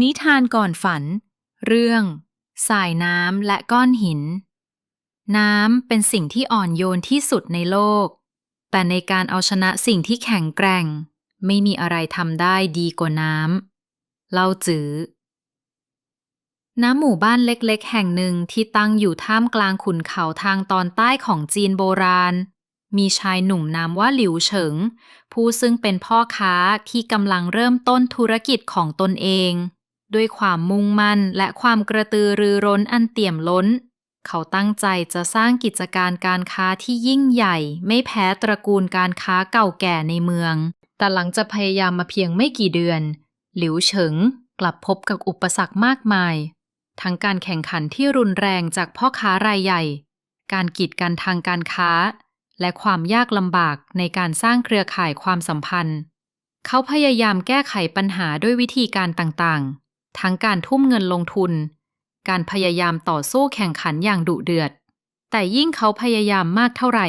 นิทานก่อนฝัน เรื่อง สายน้ำและก้อนหิน น้ำเป็นสิ่งที่อ่อนโยนที่สุดในโลก แต่ในการเอาชนะสิ่งที่แข็งแกร่ง ไม่มีอะไรทำได้ดีกว่าน้ำเล่าจือณหมู่บ้านเล็กๆ แห่งหนึ่งที่ตั้งอยู่ท่ามกลางขุนเขาทางตอนใต้ของจีนโบราณ มีชายหนุ่มนามว่าหลิวเฉิง ผู้ซึ่งเป็นพ่อค้าที่กำลังเริ่มต้นธุรกิจของตนเอง ด้วยความมุ่งมั่นและความกระตือรือร้นอันเตี่ยมล้น เขาตั้งใจจะสร้างกิจการการค้าที่ยิ่งใหญ่ ไม่แพ้ตระกูลการค้าเก่าแก่ในเมือง แต่หลังจะพยายามมาเพียงไม่กี่เดือน หลิวเฉิงกลับพบกับอุปสรรคมากมาย ทั้งการแข่งขันที่รุนแรงจากพ่อค้ารายใหญ่ การกีดกันทางการค้า และความยากลำบากในการสร้างเครือข่ายความสัมพันธ์ เขาพยายามแก้ไขปัญหาด้วยวิธีการต่างๆ ทั้งการทุ่มเงินลงทุน การพยายามต่อสู้แข่งขันอย่างดุเดือด แต่ยิ่งเขาพยายามมากเท่าไหร่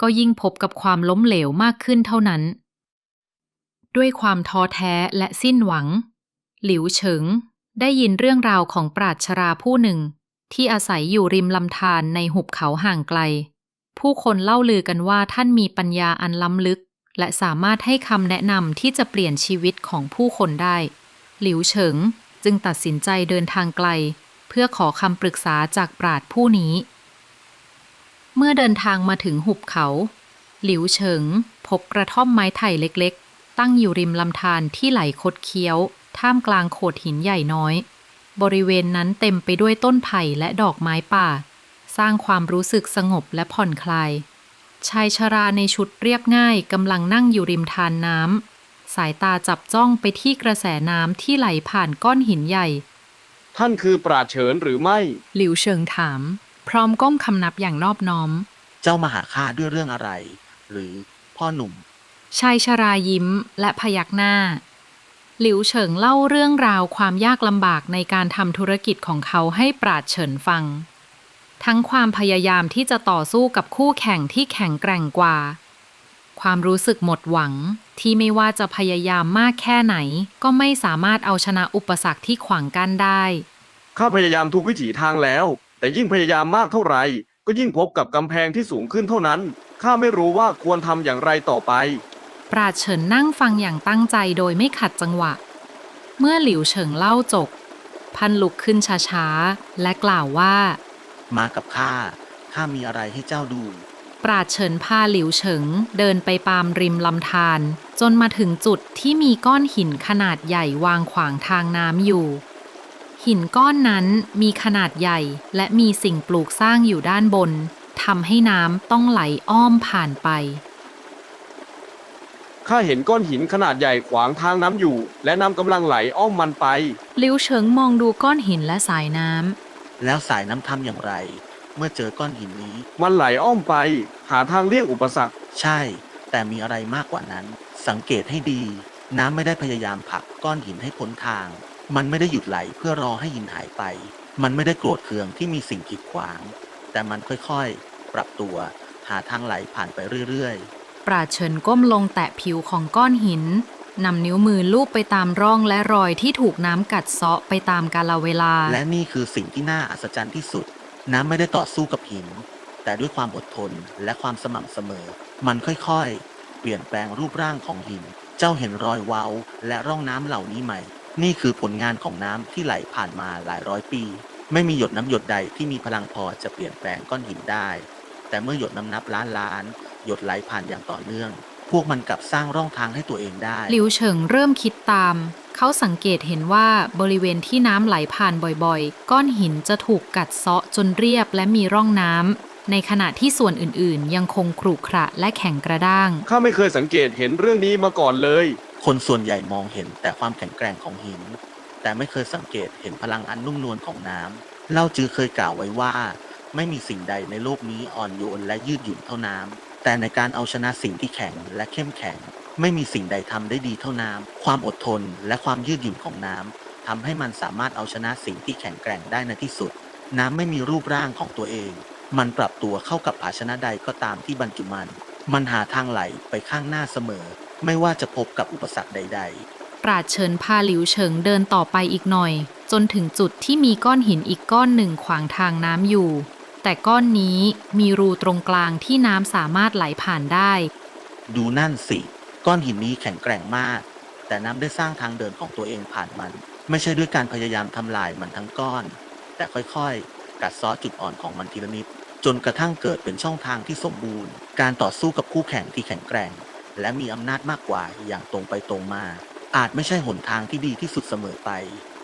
ก็ยิ่งพบกับความล้มเหลวมากขึ้นเท่านั้น ด้วยความท้อแท้และสิ้นหวัง หลิวเฉิงได้ยินเรื่องราวของปราชญ์ชราผู้หนึ่ง ที่อาศัยอยู่ริมลำธารในหุบเขาห่างไกล ผู้คนเล่าลือกันว่าท่านมีปัญญาอันล้ำลึก และสามารถให้คำแนะนำที่จะเปลี่ยนชีวิตของผู้คนได้ หลิวเฉิงจึงตัดสินใจเดินทางไกล เพื่อขอคำปรึกษาจากปราชญ์ผู้นี้ เมื่อเดินทางมาถึงหุบเขา หลิวเฉิงพบกระท่อมไม้ไผ่เล็กๆ ตั้งอยู่ริมลำธารที่ไหลคดเคี้ยว ท่ามกลางโขดหินใหญ่น้อย บริเวณนั้นเต็มไปด้วยต้นไผ่และดอกไม้ป่า สร้างความรู้สึกสงบและผ่อนคลาย ชายชราในชุดเรียบง่ายกำลังนั่งอยู่ริมทานน้ำ สายตาจับจ้องไปที่กระแสน้ำที่ไหลผ่านก้อนหินใหญ่ ท่านคือปราดเฉินหรือไม่ หลิวเชิงถาม พร้อมก้มคำนับอย่างนอบน้อม เจ้ามาหาข้าด้วยเรื่องอะไร หรือพ่อหนุ่ม ชายชรายิ้มและพยักหน้า หลิวเฉิงเล่าเรื่องราวความยากลำบากในการทำธุรกิจของเขาให้ปราดเฉินฟัง ทั้งความพยายามที่จะต่อสู้กับคู่แข่งที่แข็งแกร่งกว่า ความรู้สึกหมดหวัง ที่ไม่ว่าจะพยายามมากแค่ไหน ก็ไม่สามารถเอาชนะอุปสรรคที่ขวางกั้นได้ ข้าพยายามทุกวิถีทางแล้ว แต่ยิ่งพยายามมากเท่าไหร่ ก็ยิ่งพบกับกำแพงที่สูงขึ้นเท่านั้น ข้าไม่รู้ว่าควรทำอย่างไรต่อไป ปราดเฉินนั่งฟังอย่างตั้งใจโดยไม่ขัดจังหวะ เมื่อหลิวเฉิงเล่าจบ พันลุกขึ้นช้าๆและกล่าวว่า มากับข้า ข้ามีอะไรให้เจ้าดู ปราดเฉินพาหลิวเฉิง เดินไปปามริมลำธารจนมาถึงจุดที่มีก้อนหินขนาดใหญ่วางขวางทางน้ำอยู่ หินก้อนนั้นมีขนาดใหญ่และมีสิ่งปลูกสร้างอยู่ด้านบนทำให้น้ำต้องไหลอ้อมผ่านไป ข้าเห็นก้อนหินขนาดใหญ่ขวางทางน้ำอยู่ และน้ำกำลังไหลอ้อมมันไป หลิวเฉิงมองดูก้อนหินและสายน้ำแล้วสายน้ำทำอย่างไร เมื่อเจอก้อนหินนี้ มันไหลอ้อมไป หาทางเลี่ยงอุปสรรค ใช่ แต่มีอะไรมากกว่านั้น สังเกตให้ดี น้ำไม่ได้พยายามผลักก้อนหินให้พ้นทาง มันไม่ได้หยุดไหลเพื่อรอให้หินหายไป มันไม่ได้โกรธเคืองที่มีสิ่งกีดขวาง แต่มันค่อยๆ ปรับตัวหาทางไหลผ่านไปเรื่อยปราดเฉินก้มลงแตะผิวของก้อนหินนำนิ้วมือลูบไปตามร่องและรอยที่ถูกน้ำกัดเซาะไปตามกาลเวลา ๆ และนี่คือสิ่งที่น่าอัศจรรย์ที่สุด น้ำไม่ได้ต่อสู้กับหิน แต่ด้วยความอดทนและความสม่ำเสมอ มันค่อยๆ เปลี่ยนแปลงรูปร่างของหิน เจ้าเห็นรอยเว้าและร่องน้ำเหล่านี้ไหม นี่คือผลงานของน้ำที่ไหลผ่านมาหลายร้อยปี ไม่มีหยดน้ำหยดใดที่มีพลังพอจะเปลี่ยนแปลงก้อนหินได้ แต่เมื่อหยดน้ำนับล้านล้าน หยดไหลผ่านอย่างต่อเนื่อง พวกมันกลับสร้างร่องทางให้ตัวเองได้ หลิวเฉิงเริ่มคิดตาม เขาสังเกตเห็นว่าบริเวณที่น้ำไหลผ่านบ่อยๆ ก้อนหินจะถูกกัดเซาะจนเรียบและมีร่องน้ำ ในขณะที่ส่วนอื่นๆ ยังคงขรุขระและแข็งกระด้าง ข้าไม่เคยสังเกตเห็นเรื่องนี้มาก่อนเลย คนส่วนใหญ่มองเห็นแต่ความแข็งแกร่งของหิน แต่ไม่เคยสังเกตเห็นพลังอันนุ่มนวลของน้ำเล่าจือเคยกล่าวไว้ว่า ไม่มีสิ่งใดในโลกนี้อ่อนโยนและยืดหยุ่นเท่าน้ำ แต่ในการเอาชนะสิ่งที่แข็งและเข้มแข็ง ไม่มีสิ่งใดทำได้ดีเท่าน้ำความอดทนและความยืดหยุ่นของน้ำทำให้มันสามารถเอาชนะสิ่งที่แข็งแกร่งได้ในที่สุด น้ำไม่มีรูปร่างของตัวเอง มันปรับตัวเข้ากับภาชนะใดก็ตามที่บรรจุมัน มันหาทางไหลไปข้างหน้าเสมอ ไม่ว่าจะพบกับอุปสรรคใดๆปราดเฉินพาหลิวเฉิงเดินต่อไปอีกหน่อย จนถึงจุดที่มีก้อนหินอีกก้อนหนึ่งขวางทางน้ำอยู่ แต่ก้อนนี้มีรูตรงกลางที่น้ำสามารถไหลผ่านได้ ดูนั่นสิ ก้อนหินนี้แข็งแกร่งมาก แต่น้ำได้สร้างทางเดินของตัวเองผ่านมัน ไม่ใช่ด้วยการพยายามทำลายมันทั้งก้อน แต่ค่อยๆ กัดเซาะจุดอ่อนของมันทีละนิด จนกระทั่งเกิดเป็นช่องทางที่สมบูรณ์ การต่อสู้กับคู่แข่งที่แข็งแกร่ง และมีอำนาจมากกว่าอย่างตรงไปตรงมา อาจไม่ใช่หนทางที่ดีที่สุดเสมอไป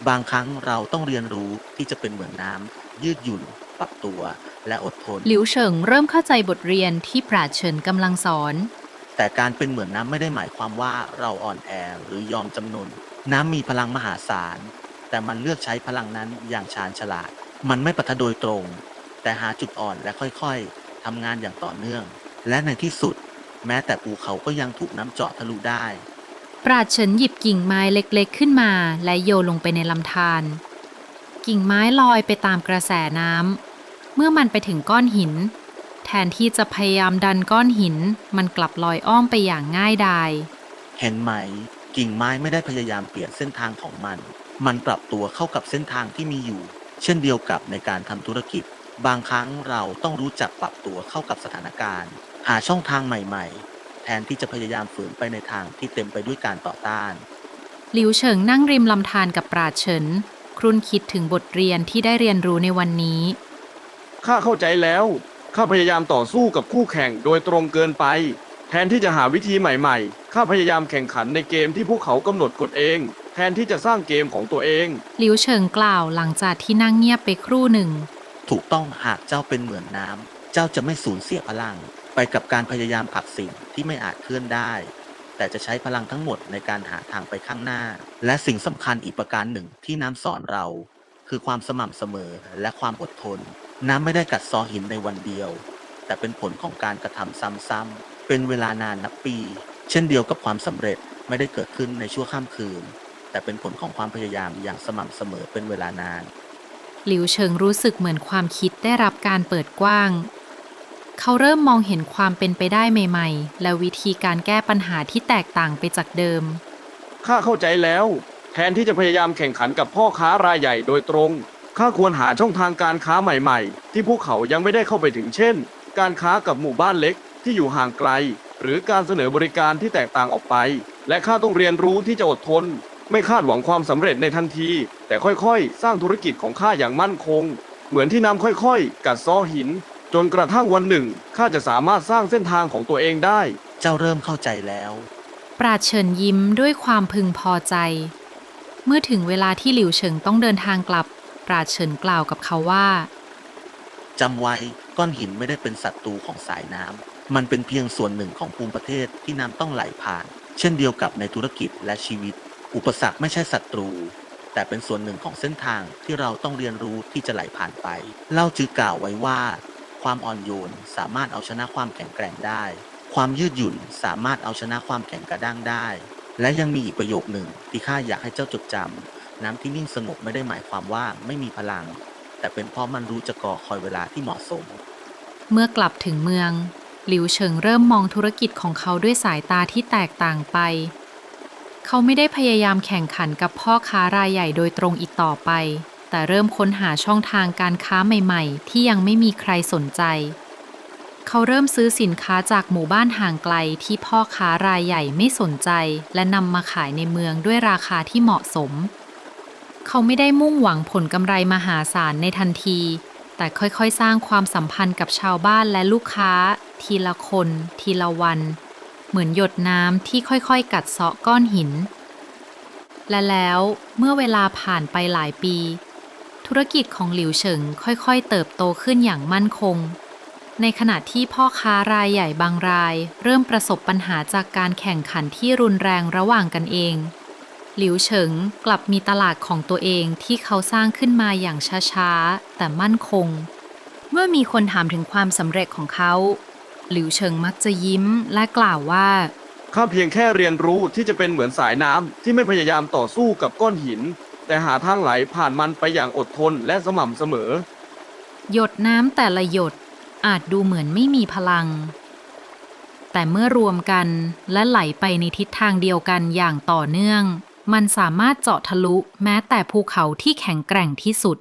บางครั้งเราต้องเรียนรู้ที่จะเป็นเหมือนน้ำยืดหยุ่น ปรับตัว และอดทน หลิวเฉิงเริ่มเข้าใจบทเรียนที่ปราดเฉินกำลังสอน แต่การเป็นเหมือนน้ำไม่ได้หมายความว่าเราอ่อนแอหรือยอมจำนน น้ำมีพลังมหาศาล แต่มันเลือกใช้พลังนั้นอย่างชาญฉลาด มันไม่ปะทะโดยตรง แต่หาจุดอ่อนและค่อยๆทำงานอย่างต่อเนื่อง และในที่สุด แม้แต่ภูเขาก็ยังถูกน้ำเจาะทะลุได้ ปราดเฉินหยิบกิ่งไม้เล็กๆขึ้นมา และโยนลงไปในลำธารกิ่งไม้ลอยไปตามกระแสน้ำ เมื่อมันไปถึงก้อนหิน แทนที่จะพยายามดันก้อนหิน มันกลับลอยอ้อมไปอย่างง่ายดาย เห็นไหม กิ่งไม้ไม่ได้พยายามเปลี่ยนเส้นทางของมัน มันปรับตัวเข้ากับเส้นทางที่มีอยู่ เช่นเดียวกับในการทำธุรกิจ บางครั้งเราต้องรู้จักปรับตัวเข้ากับสถานการณ์ หาช่องทางใหม่ ๆ แทนที่จะพยายามฝืนไปในทางที่เต็มไปด้วยการต่อต้านหลิวเฉิงนั่งริมลำธารกับปราดเฉิน ครุ่นคิดถึงบทเรียนที่ได้เรียนรู้ในวันนี้ ข้าเข้าใจแล้ว ข้าพยายามต่อสู้กับคู่แข่งโดยตรงเกินไป แทนที่จะหาวิธีใหม่ๆ ข้าพยายามแข่งขันในเกมที่พวกเขากำหนดกฎเอง แทนที่จะสร้างเกมของตัวเอง หลิวเฉิงกล่าวหลังจากที่นั่งเงียบไปครู่หนึ่ง ถูกต้องหากเจ้าเป็นเหมือนน้ำ เจ้าจะไม่สูญเสียพลัง ไปกับการพยายามผลักสิ่งที่ไม่อาจเคลื่อนได้ แต่จะใช้พลังทั้งหมดในการหาทางไปข้างหน้า และสิ่งสำคัญอีกประการหนึ่งที่น้ำสอนเรา คือความสม่ำเสมอและความอดทน น้ำไม่ได้กัดเซอหินในวันเดียว แต่เป็นผลของการกระทำซ้ำๆเป็นเวลานานนับปี เช่นเดียวกับความสำเร็จไม่ได้เกิดขึ้นในชั่วข้ามคืน แต่เป็นผลของความพยายามอย่างสม่ำเสมอเป็นเวลานาน หลิวเฉิงรู้สึกเหมือนความคิดได้รับการเปิดกว้าง เขาเริ่มมองเห็นความเป็นไปได้ใหม่ๆ และวิธีการแก้ปัญหาที่แตกต่างไปจากเดิม ข้าเข้าใจแล้ว แทนที่จะพยายามแข่งขันกับพ่อค้ารายใหญ่โดยตรง ข้าควรหาช่องทางการค้าใหม่ๆ ที่พวกเขายังไม่ได้เข้าไปถึงเช่น การค้ากับหมู่บ้านเล็กที่อยู่ห่างไกล หรือการเสนอบริการที่แตกต่างออกไป และข้าต้องเรียนรู้ที่จะอดทน ไม่คาดหวังความสำเร็จในทันที แต่ค่อยๆ สร้างธุรกิจของข้าอย่างมั่นคง เหมือนที่น้ำค่อยๆ กัดเซ้อหิน จนกระทั่งวันหนึ่งข้าจะสามารถสร้างเส้นทางของตัวเองได้ เจ้าเริ่มเข้าใจแล้ว ปราดเฉินยิ้มด้วยความพึงพอใจ เมื่อถึงเวลาที่หลิวเฉิงต้องเดินทางกลับป ราเฉินกล่าวกับเขาว่า จำไว้ก้อนหินไม่ได้เป็นศัตรูของสายน้ำ มันเป็นเพียงส่วนหนึ่งของภูมิประเทศที่น้ำต้องไหลผ่าน เช่นเดียวกับในธุรกิจและชีวิต อุปสรรคไม่ใช่ศัตรู แต่เป็นส่วนหนึ่งของเส้นทางที่เราต้องเรียนรู้ที่จะไหลผ่านไป เล่าจือกล่าวไว้ว่า ความอ่อนโยนสามารถเอาชนะความแข็งแกร่งได้ ความยืดหยุ่นสามารถเอาชนะความแข็งกระด้างได้ และยังมีอีกประโยคหนึ่งที่ข้าอยากให้เจ้าจดจำ น้ำที่นิ่งสงบไม่ได้หมายความว่าไม่มีพลัง แต่เป็นเพราะมันรู้จะก่อคอยเวลาที่เหมาะสม เมื่อกลับถึงเมือง หลิวเฉิงเริ่มมองธุรกิจของเขาด้วยสายตาที่แตกต่างไป เขาไม่ได้พยายามแข่งขันกับพ่อค้ารายใหญ่โดยตรงอีกต่อไป แต่เริ่มค้นหาช่องทางการค้าใหม่ๆ ที่ยังไม่มีใครสนใจ เขาเริ่มซื้อสินค้าจากหมู่บ้านห่างไกลที่พ่อค้ารายใหญ่ไม่สนใจ และนำมาขายในเมืองด้วยราคาที่เหมาะสม เขาไม่ได้มุ่งหวังผลกำไรมหาศาลในทันที แต่ค่อยๆ สร้างความสัมพันธ์กับชาวบ้านและลูกค้า ทีละคน ทีละวัน เหมือนหยดน้ำที่ค่อยๆ กัดเซาะก้อนหิน และแล้วเมื่อเวลาผ่านไปหลายปี ธุรกิจของหลิวเฉิงค่อยๆ เติบโตขึ้นอย่างมั่นคง ในขณะที่พ่อค้ารายใหญ่บางราย เริ่มประสบปัญหาจากการแข่งขันที่รุนแรงระหว่างกันเอง หลิวเฉิงกลับมีตลาดของตัวเองที่เขาสร้างขึ้นมาอย่างช้าๆ แต่มั่นคง เมื่อมีคนถามถึงความสำเร็จของเขา หลิวเฉิงมักจะยิ้มและกล่าวว่า ข้าเพียงแค่เรียนรู้ที่จะเป็นเหมือนสายน้ำที่ไม่พยายามต่อสู้กับก้อนหิน แต่หาทางไหลผ่านมันไปอย่างอดทนและสม่ำเสมอ หยดน้ำแต่ละหยดอาจดูเหมือนไม่มีพลัง แต่เมื่อรวมกันและไหลไปในทิศทางเดียวกันอย่างต่อเนื่อง มันสามารถเจาะทะลุแม้แต่ภูเขาที่แข็งแกร่งที่สุด